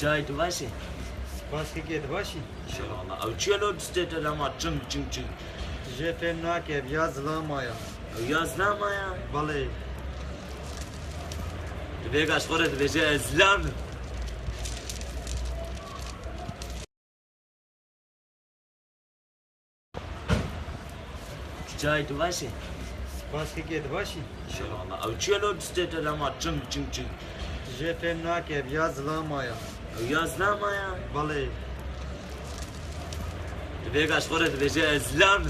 Cahit başı. Baskı git başı. İnşallah. Uçuyor işte de ama çın çın çın. Jepen nakeb yazılamaya. Yazlama ya. Balı. Vegas fora de ezlan. Cahit başı. Baskı git başı. İnşallah. Uçuyor işte de ama çın çın çın. Jepen nakeb yazılamaya. Yazlama ya. Balı. Vegas fora de ezlan.